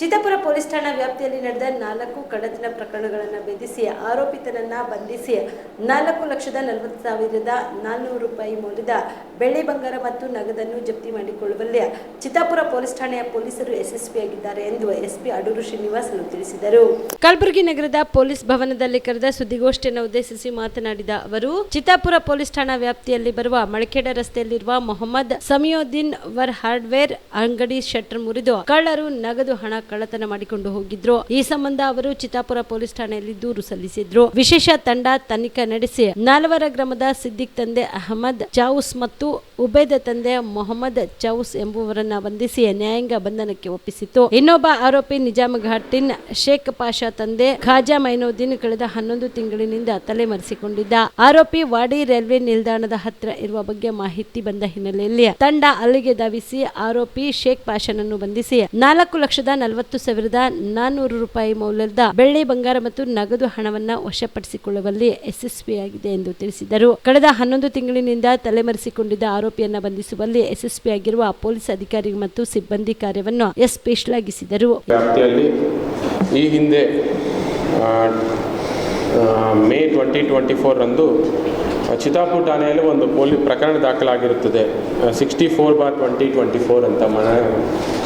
Chittapur police ಠಾಣಾ ವ್ಯಾಪ್ತಿಯಲ್ಲಿ ನಡೆದ ನಾಲ್ಕು ಕಳ್ಳತನ ಪ್ರಕರಣಗಳನ್ನು ಬೆದಿಸಿ ಆರೋಪಿತನನ್ನ ಬಂಧಿಸಿ ನಾಲ್ಕು ಲಕ್ಷದ ನಲವತ್ತು ಸಾವಿರದ ನಾನ್ನೂರು ರೂಪಾಯಿ ಮೌಲ್ಯದ ಬೆಳ್ಳಿ ಬಂಗಾರ ಮತ್ತು ನಗದನ್ನು ಜಪ್ತಿ ಮಾಡಿಕೊಳ್ಳುವಲ್ಲಿ ಚಿತ್ತಾಪುರ ಪೊಲೀಸ್ ಠಾಣೆಯ ಪೊಲೀಸರು ಯಶಸ್ವಿಯಾಗಿದ್ದಾರೆ ಎಂದು ಎಸ್ಪಿ ಅಡೂರು ಶ್ರೀನಿವಾಸ್ ತಿಳಿಸಿದರು. ಕಲಬುರಗಿ ನಗರದ ಪೊಲೀಸ್ ಭವನದಲ್ಲಿ ಕರೆದ ಸುದ್ದಿಗೋಷ್ಠಿಯನ್ನು ಉದ್ದೇಶಿಸಿ ಮಾತನಾಡಿದ ಅವರು, ಚಿತ್ತಾಪುರ ಪೊಲೀಸ್ ಠಾಣಾ ವ್ಯಾಪ್ತಿಯಲ್ಲಿ ಬರುವ ಮಳಖೇಡ ರಸ್ತೆಯಲ್ಲಿರುವ ಮೊಹಮ್ಮದ್ ಸಮಿಯೋದ್ದೀನ್ ವರ್ ಹಾರ್ಡ್ವೇರ್ ಅಂಗಡಿ ಶಟರ್ ಮುರಿದು ಕಳ್ಳರು ನಗದು ಹಣ ಕಳ್ಳತನ ಮಾಡಿಕೊಂಡು ಹೋಗಿದ್ರು. ಈ ಸಂಬಂಧ ಅವರು ಚಿತ್ತಾಪುರ ಪೊಲೀಸ್ ಠಾಣೆಯಲ್ಲಿ ದೂರು ಸಲ್ಲಿಸಿದ್ರು. ವಿಶೇಷ ತಂಡ ತನಿಖೆ ನಡೆಸಿ ನಾಲ್ವರ ಗ್ರಾಮದ ಸಿದ್ದಿಕ್ ತಂದೆ ಅಹಮದ್ ಜಾವುಸ್ ಮತ್ತು ಉಬೇದ ತಂದೆ ಮೊಹಮ್ಮದ್ ಚೌಸ್ ಎಂಬುವರನ್ನ ಬಂಧಿಸಿ ನ್ಯಾಯಾಂಗ ಬಂಧನಕ್ಕೆ ಒಪ್ಪಿಸಿತು ಇನ್ನೊಬ್ಬ ಆರೋಪಿ ನಿಜಾಮ್ ಘಾಟಿನ್ ಶೇಖ್ ಪಾಷಾ ತಂದೆ ಖಾಜಾ ಮೈನುದ್ದೀನ್ ಕಳೆದ ಹನ್ನೊಂದು ತಿಂಗಳಿನಿಂದ ತಲೆಮರೆಸಿಕೊಂಡಿದ್ದ. ಆರೋಪಿ ವಾಡಿ ರೈಲ್ವೆ ನಿಲ್ದಾಣದ ಹತ್ತಿರ ಇರುವ ಬಗ್ಗೆ ಮಾಹಿತಿ ಬಂದ ಹಿನ್ನೆಲೆಯಲ್ಲಿ ತಂಡ ಅಲ್ಲಿಗೆ ಧಾವಿಸಿ ಆರೋಪಿ ಶೇಖ್ ಪಾಷಾನನ್ನು ಬಂಧಿಸಿ ನಾಲ್ಕು ಲಕ್ಷದ ನಲವತ್ತು ಸಾವಿರದ ನಾನ್ನೂರು ರೂಪಾಯಿ ಮೌಲ್ಯದ ಬೆಳ್ಳಿ ಬಂಗಾರ ಮತ್ತು ನಗದು ಹಣವನ್ನ ವಶಪಡಿಸಿಕೊಳ್ಳುವಲ್ಲಿ ಯಶಸ್ವಿಯಾಗಿದೆ ಎಂದು ತಿಳಿಸಿದರು. ಕಳೆದ ಹನ್ನೊಂದು ತಿಂಗಳಿನಿಂದ ತಲೆಮರೆಸಿಕೊಂಡಿದ್ದ ಆರೋಪಿಯನ್ನ ಬಂಧಿಸುವಲ್ಲಿ ಯಶಸ್ವಿಯಾಗಿರುವ ಪೊಲೀಸ್ ಅಧಿಕಾರಿ ಮತ್ತು ಸಿಬ್ಬಂದಿ ಕಾರ್ಯವನ್ನು ಎಸ್ಪಿ ಶ್ಲಾಘಿಸಿದರು ವ್ಯಾಪ್ತಿಯಲ್ಲಿ ಈ ಹಿಂದೆ ಮೇ ಟ್ವೆಂಟಿ ಟ್ವೆಂಟಿ ಫೋರ್ರಂದು ಚಿತಾಪುರ್ ಠಾಣೆಯಲ್ಲಿ ಒಂದು ಪೊಲೀಸ್ ಪ್ರಕರಣ ದಾಖಲಾಗಿರುತ್ತದೆ. Sixty four bar twenty twenty four ಅಂತ ಮನ,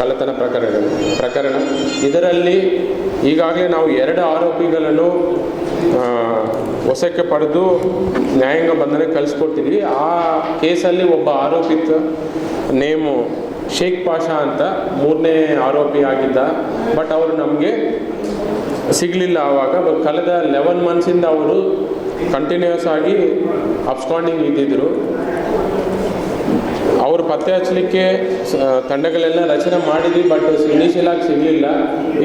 ಕಳ್ಳತನ ಪ್ರಕರಣ ಪ್ರಕರಣ. ಇದರಲ್ಲಿ ಈಗಾಗಲೇ ನಾವು ಎರಡು ಆರೋಪಿಗಳನ್ನು ವಶಕ್ಕೆ ಪಡೆದು ನ್ಯಾಯಾಂಗ ಬಂಧನ ಕಳಿಸ್ಕೊಡ್ತೀವಿ. ಆ ಕೇಸಲ್ಲಿ ಒಬ್ಬ ಆರೋಪಿತ ನೇಮು ಶೇಖ್ ಪಾಷಾ ಅಂತ ಮೂರನೇ ಆರೋಪಿ ಆಗಿದ್ದ. ಬಟ್ ಅವರು ನಮಗೆ ಸಿಗಲಿಲ್ಲ ಆವಾಗ. ಬಟ್ ಕಳೆದ ಲೆವೆನ್ ಮಂತ್ಸಿಂದ ಅವರು ಕಂಟಿನ್ಯೂಸ್ ಆಗಿ ಅಪ್ಸ್ಟಾಂಡಿಂಗ್ ಇದ್ದಿದ್ರು. ಅವರು ಪತ್ತೆ ಹಚ್ಚಲಿಕ್ಕೆ ತಂಡಗಳೆಲ್ಲ ರಚನೆ ಮಾಡಿದ್ವಿ ಬಟ್ ಇನಿಷಿಯಲ್ ಆಗಿ ಸಿಗಲಿಲ್ಲ.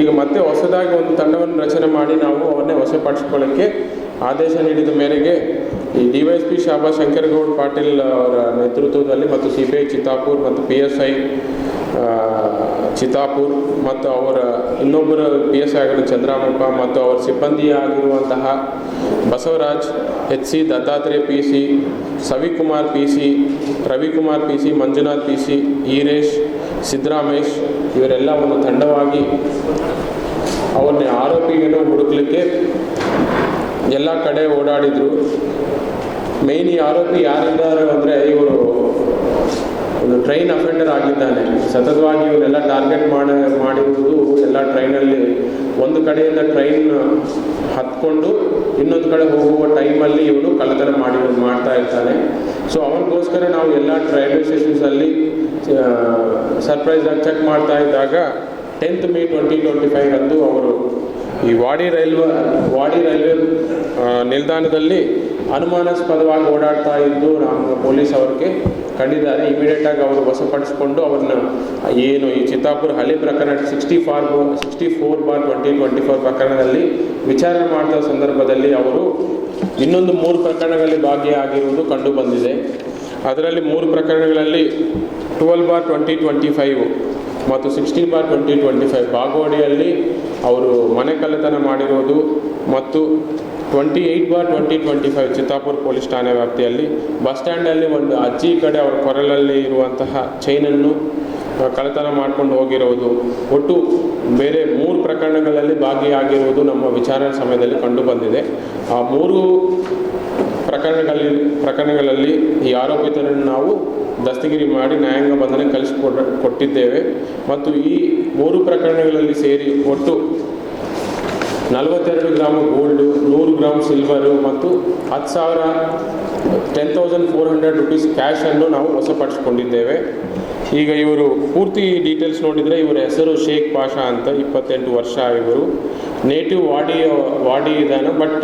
ಈಗ ಮತ್ತೆ ಹೊಸದಾಗಿ ಒಂದು ತಂಡವನ್ನು ರಚನೆ ಮಾಡಿ ನಾವು ಅವನ್ನೇ ವಶಪಡಿಸ್ಕೊಳ್ಳೋಕ್ಕೆ ಆದೇಶ ನೀಡಿದ ಮೇರೆಗೆ ಈ ಡಿ ವೈ ಎಸ್ ಪಿ ಶಾಬಾ ಶಂಕರಗೌಡ ಪಾಟೀಲ್ ಅವರ ನೇತೃತ್ವದಲ್ಲಿ ಮತ್ತು ಸಿ ಪಿ ಐ ಚಿತ್ತಾಪುರ್ ಮತ್ತು ಪಿ ಎಸ್ ಐ ಚಿತ್ತಾಪುರ್ ಮತ್ತು ಅವರ ಇನ್ನೊಬ್ಬರ ಪಿ ಎಸ್ ಆಗಿರೋ ಚಂದ್ರಾಮಪ್ಪ ಮತ್ತು ಅವರ ಸಿಬ್ಬಂದಿಯಾಗಿರುವಂತಹ Basavaraj, H C Dattatreya P C, Savikumar P C, Ravikumar P C, Manjunath P C, Iresh, Siddaramesh ಇವರೆಲ್ಲ ಒಂದು ತಂಡವಾಗಿ ಅವನ್ನ ಆರೋಪಿಯನ್ನು ಹುಡುಕ್ಲಿಕ್ಕೆ ಎಲ್ಲ ಕಡೆ ಓಡಾಡಿದರು. ಮೇಯ್ನ್ ಈ ಆರೋಪಿ ಯಾರಿದ್ದಾರೆ ಅಂದರೆ ಇವರು ಒಂದು ಟ್ರೈನ್ ಅಫೆಂಡರ್ ಆಗಿದ್ದಾನೆ. ಸತತವಾಗಿ ಇವರೆಲ್ಲ ಟಾರ್ಗೆಟ್ ಮಾಡಿ, ಮಾಡಿರುವುದು ಎಲ್ಲ ಟ್ರೈನಲ್ಲಿ ಒಂದು ಕಡೆಯಿಂದ ಟ್ರೈನ್ ಹತ್ಕೊಂಡು ಇನ್ನೊಂದು ಕಡೆ ಹೋಗುವ ಟೈಮಲ್ಲಿ ಇವನು ಕಳ್ಳತನ ಮಾಡಿ, ಮಾಡ್ತಾ ಇರ್ತಾನೆ. ಸೊ ಅವನಿಗೋಸ್ಕರ ನಾವು ಎಲ್ಲ ರೈಲ್ವೆ ಸ್ಟೇಷನ್ಸಲ್ಲಿ ಸರ್ಪ್ರೈಸ್ ಆಗಿ ಚೆಕ್ ಮಾಡ್ತಾ ಇದ್ದಾಗ tenth May twenty twenty five ಅಂದು ಅವರು ಈ ವಾಡಿ ರೈಲ್ವೆ ವಾಡಿ ರೈಲ್ವೆ ನಿಲ್ದಾಣದಲ್ಲಿ ಅನುಮಾನಾಸ್ಪದವಾಗಿ ಓಡಾಡ್ತಾ ಇದ್ದು ನಮ್ಮ ಪೊಲೀಸ್ ಅವ್ರಿಗೆ ಕಂಡಿದ್ದಾರೆ. ಇಮಿಡಿಯೇಟಾಗಿ ಅವರು ವಶಪಡಿಸಿಕೊಂಡು ಅವ್ರನ್ನ ಏನು ಈ ಚಿತ್ತಾಪುರ ಹಳೆ ಪ್ರಕರಣ sixty for sixty four bar twenty twenty four ಪ್ರಕರಣದಲ್ಲಿ ವಿಚಾರಣೆ ಮಾಡಿದ ಸಂದರ್ಭದಲ್ಲಿ ಅವರು ಇನ್ನೊಂದು ಮೂರು ಪ್ರಕರಣಗಳಲ್ಲಿ ಭಾಗಿಯಾಗಿರುವುದು ಕಂಡು ಬಂದಿದೆ. ಅದರಲ್ಲಿ ಮೂರು ಪ್ರಕರಣಗಳಲ್ಲಿ twelve bar twenty twenty five ಮತ್ತು sixteen bar twenty twenty five ಬಾಗವಾಡಿಯಲ್ಲಿ ಅವರು ಮನೆ ಕಳ್ಳತನ ಮಾಡಿರೋದು ಮತ್ತು twenty eight bar twenty twenty five Chittapur police ಠಾಣೆ ವ್ಯಾಪ್ತಿಯಲ್ಲಿ ಬಸ್ ಸ್ಟ್ಯಾಂಡಲ್ಲಿ ಒಂದು ಅಜ್ಜಿ ಕಡೆ ಅವರ ಕೊರಲಲ್ಲಿ ಇರುವಂತಹ ಚೈನನ್ನು ಕಳ್ಳತನ ಮಾಡ್ಕೊಂಡು ಹೋಗಿರೋದು. ಒಟ್ಟು ಬೇರೆ ಮೂರು ಪ್ರಕರಣಗಳಲ್ಲಿ ಭಾಗಿಯಾಗಿರುವುದು ನಮ್ಮ ವಿಚಾರಣೆ ಸಮಯದಲ್ಲಿ ಕಂಡು ಬಂದಿದೆ. ಆ ಮೂರು ಪ್ರಕರಣಗಳಲ್ಲಿ ಪ್ರಕರಣಗಳಲ್ಲಿ ಈ ಆರೋಪಿತರನ್ನು ನಾವು ದಸ್ತಗಿರಿ ಮಾಡಿ ನ್ಯಾಯಾಂಗ ಬಂಧನ ಕಳಿಸಿಕೊಡ ಕೊಟ್ಟಿದ್ದೇವೆ. ಮತ್ತು ಈ ಮೂರು ಪ್ರಕರಣಗಳಲ್ಲಿ ಸೇರಿ ಒಟ್ಟು ನಲವತ್ತೆರಡು ಗ್ರಾಮ್ ಗೋಲ್ಡು ನೂರು ಗ್ರಾಮ್ ಸಿಲ್ವರು ಮತ್ತು ಹತ್ತು ಸಾವಿರ ten thousand four hundred rupees ಕ್ಯಾಶನ್ನು ನಾವು ವಶಪಡಿಸ್ಕೊಂಡಿದ್ದೇವೆ. ಈಗ ಇವರು ಪೂರ್ತಿ ಡೀಟೇಲ್ಸ್ ನೋಡಿದರೆ ಇವರ ಹೆಸರು ಶೇಖ್ ಪಾಷಾ ಅಂತ ಇಪ್ಪತ್ತೆಂಟು ವರ್ಷ ಇವರು. ನೇಟಿವ್ ವಾಡಿ ವಾಡಿ ಇದ್ದಾನೆ ಬಟ್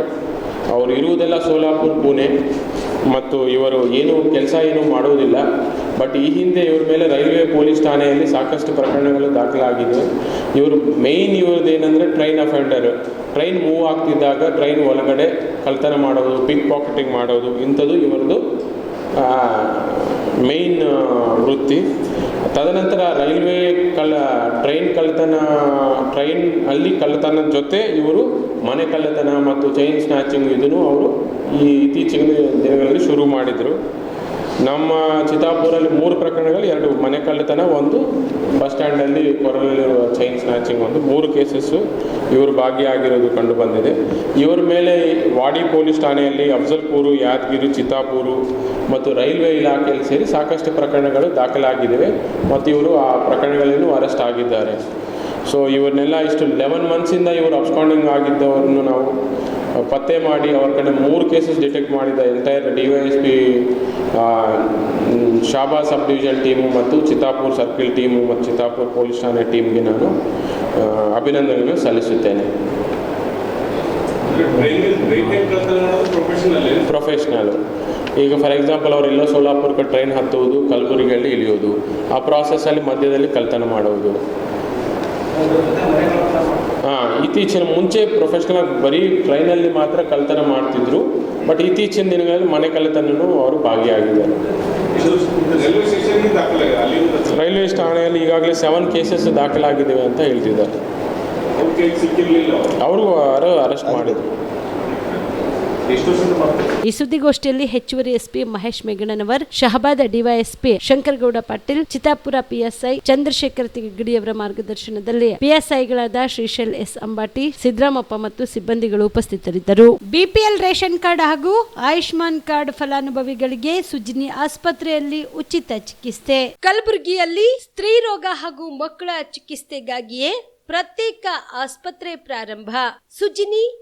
ಅವರು ಇರುವುದೆಲ್ಲ ಸೋಲಾಪುರ್, ಪುಣೆ. ಮತ್ತು ಇವರು ಏನು ಕೆಲಸ ಏನು ಮಾಡುವುದಿಲ್ಲ. ಬಟ್ ಈ ಹಿಂದೆ ಇವ್ರ ಮೇಲೆ ರೈಲ್ವೆ ಪೊಲೀಸ್ ಠಾಣೆಯಲ್ಲಿ ಸಾಕಷ್ಟು ಪ್ರಕರಣಗಳು ದಾಖಲಾಗಿದೆ ಇವರು ಮೇಯ್ನ್ ಇವ್ರದ್ದು ಏನಂದರೆ ಟ್ರೈನ್ ಅಫೆಂಡರ್ ಟ್ರೈನ್ ಮೂವ್ ಆಗ್ತಿದ್ದಾಗ ಟ್ರೈನ್ ಒಳಗಡೆ ಕಳ್ತನ ಮಾಡೋದು ಪಿಕ್ ಪಾಕೆಟಿಂಗ್ ಮಾಡೋದು, ಇಂಥದ್ದು ಇವರದ್ದು ಮೇಯ್ನ್ ವೃತ್ತಿ. ತದನಂತರ ರೈಲ್ವೆ ಕಳ್ಳ ಟ್ರೈನ್ ಕಳ್ಳತನ ಟ್ರೈನ್ ಅಲ್ಲಿ ಕಳ್ಳತನದ ಜೊತೆ ಇವರು ಮನೆ ಕಳ್ಳತನ ಮತ್ತು ಚೈನ್ ಸ್ನ್ಯಾಚಿಂಗ್ ಇದನ್ನು ಅವರು ಈ ಇತ್ತೀಚಿನ ದಿನಗಳಲ್ಲಿ ಶುರು ಮಾಡಿದರು. ನಮ್ಮ ಚಿತ್ತಾಪುರಲ್ಲಿ ಮೂರು ಪ್ರಕರಣಗಳು, ಎರಡು ಮನೆ ಕಳ್ಳತನ, ಒಂದು ಬಸ್ ಸ್ಟ್ಯಾಂಡಲ್ಲಿ ಕೊರಳಲ್ಲಿರುವ ಚೈನ್ ಸ್ನ್ಯಾಚಿಂಗ್ ಒಂದು, ಮೂರು ಕೇಸಸ್ಸು ಇವರು ಭಾಗಿಯಾಗಿರೋದು ಕಂಡು ಬಂದಿದೆ. ಇವರ ಮೇಲೆ ವಾಡಿ ಪೊಲೀಸ್ ಠಾಣೆಯಲ್ಲಿ ಅಫ್ಜಲ್ಪುರು, ಯಾದಗಿರಿ, ಚಿತ್ತಾಪುರ ಮತ್ತು ರೈಲ್ವೆ ಇಲಾಖೆಯಲ್ಲಿ ಸೇರಿ ಸಾಕಷ್ಟು ಪ್ರಕರಣಗಳು ದಾಖಲಾಗಿದ್ದಾವೆ ಮತ್ತು ಇವರು ಆ ಪ್ರಕರಣಗಳನ್ನು ಅರೆಸ್ಟ್ ಆಗಿದ್ದಾರೆ. ಸೊ ಇವ್ರನ್ನೆಲ್ಲ ಇಷ್ಟು ಲೆವೆನ್ ಮಂತ್ಸಿಂದ ಇವರು ಅಬ್ಸ್ಕಾಂಡಿಂಗ್ ಆಗಿದ್ದವರನ್ನು ನಾವು ಪತ್ತೆ ಮಾಡಿ ಅವ್ರ ಕಡೆ ಮೂರು ಕೇಸಸ್ ಡಿಟೆಕ್ಟ್ ಮಾಡಿದ entire D Y S P ಶಾಬಾ sub division team ಮತ್ತು ಚಿತ್ತಾಪುರ್ ಸರ್ಕಿಲ್ ಟೀಮು ಮತ್ತು ಚಿತ್ತಾಪುರ್ ಪೊಲೀಸ್ ಠಾಣೆ ಟೀಮ್ಗೆ ನಾನು ಅಭಿನಂದನೆಗಳು ಸಲ್ಲಿಸುತ್ತೇನೆ. ಪ್ರೊಫೆಷನಲ್ ಈಗ ಫಾರ್ ಎಕ್ಸಾಂಪಲ್ ಅವರು ಎಲ್ಲೋ ಸೋಲಾಪುರಕ್ಕೆ ಟ್ರೈನ್ ಹತ್ತುವುದು, ಕಲಬುರಗಿಯಲ್ಲಿ ಇಳಿಯೋದು, ಆ ಪ್ರಾಸೆಸ್ಸಲ್ಲಿ ಮಧ್ಯದಲ್ಲಿ ಕಲ್ತನ ಮಾಡುವುದು. ಇತ್ತೀಚಿನ ಮುಂಚೆ ಪ್ರೊಫೆಷನಲ್ ಆಗಿ ಬರೀ ಟ್ರೈನಲ್ಲಿ ಮಾತ್ರ ಕಳ್ತನ ಮಾಡ್ತಿದ್ರು. ಬಟ್ ಇತ್ತೀಚಿನ ದಿನಗಳಲ್ಲಿ ಮನೆ ಕಳ್ಳತನೂ ಅವರು ಭಾಗಿಯಾಗಿದ್ದಾರೆ. ರೈಲ್ವೆ ಠಾಣೆಯಲ್ಲಿ ಈಗಾಗಲೇ ಸೆವೆನ್ ಕೇಸಸ್ ದಾಖಲಾಗಿದ್ದೇವೆ ಅಂತ ಹೇಳ್ತಿದ್ದಾರೆ. ಅವ್ರಿಗೂ ಅರೆಸ್ಟ್ ಮಾಡಿದ್ರು. ಈ ಸುದ್ದಿಗೋಷ್ಠಿಯಲ್ಲಿ ಹೆಚ್ಚುವರಿ SP Mahesh Megannanavar Shahabad DYSP Shankargouda Patil Chitapur PSI Chandrashekhar ತಿಗಡಿಯವರ ಮಾರ್ಗದರ್ಶನದಲ್ಲಿ ಪಿಎಸ್ಐಗಳಾದ ಶ್ರೀಶೈಲ್ ಎಸ್ ಅಂಬಾಟಿ ಸಿದ್ದರಾಮಪ್ಪ ಮತ್ತು ಸಿಬ್ಬಂದಿಗಳು ಉಪಸ್ಥಿತರಿದ್ದರು. ಬಿಪಿಎಲ್ ರೇಷನ್ ಕಾರ್ಡ್ ಹಾಗೂ ಆಯುಷ್ಮಾನ್ ಕಾರ್ಡ್ ಫಲಾನುಭವಿಗಳಿಗೆ ಸುಜಿನಿ ಆಸ್ಪತ್ರೆಯಲ್ಲಿ ಉಚಿತ ಚಿಕಿತ್ಸೆ. ಕಲಬುರಗಿಯಲ್ಲಿ ಸ್ತ್ರೀ ರೋಗ ಹಾಗೂ ಮಕ್ಕಳ ಚಿಕಿತ್ಸೆಗಾಗಿಯೇ ಪ್ರತ್ಯೇಕ ಆಸ್ಪತ್ರೆ ಪ್ರಾರಂಭ. ಸುಜಿನಿ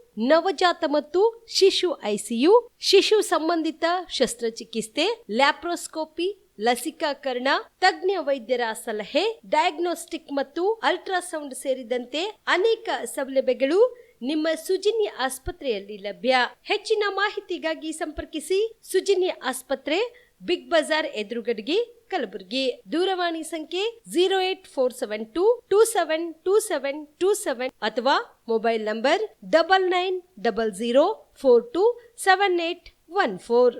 ನವಜಾತ ಮತ್ತು ಶಿಶು ಐಸಿಯು, ಶಿಶು ಸಂಬಂಧಿತ ಶಸ್ತ್ರಚಿಕಿತ್ಸೆ, ಲ್ಯಾಪ್ರೋಸ್ಕೋಪಿ, ಲಸಿಕಾಕರಣ, ತಜ್ಞ ವೈದ್ಯರ ಸಲಹೆ, ಡಯಾಗ್ನೋಸ್ಟಿಕ್ ಮತ್ತು ಅಲ್ಟ್ರಾಸೌಂಡ್ ಸೇರಿದಂತೆ ಅನೇಕ ಸೌಲಭ್ಯಗಳು ನಿಮ್ಮ ಸುಜಿನಿ ಆಸ್ಪತ್ರೆಯಲ್ಲಿ ಲಭ್ಯ. ಹೆಚ್ಚಿನ ಮಾಹಿತಿಗಾಗಿ ಸಂಪರ್ಕಿಸಿ ಸುಜಿನಿ ಆಸ್ಪತ್ರೆ, ಬಿಗ್ ಬಜಾರ್ ಎದುರುಗಡೆಗೆ ಕಲಬುರಗಿ. ದೂರವಾಣಿ ಸಂಖ್ಯೆ zero eight four seven two two seven two seven two seven ಅಥವಾ Mobile number double nine double zero four two seven eight one four.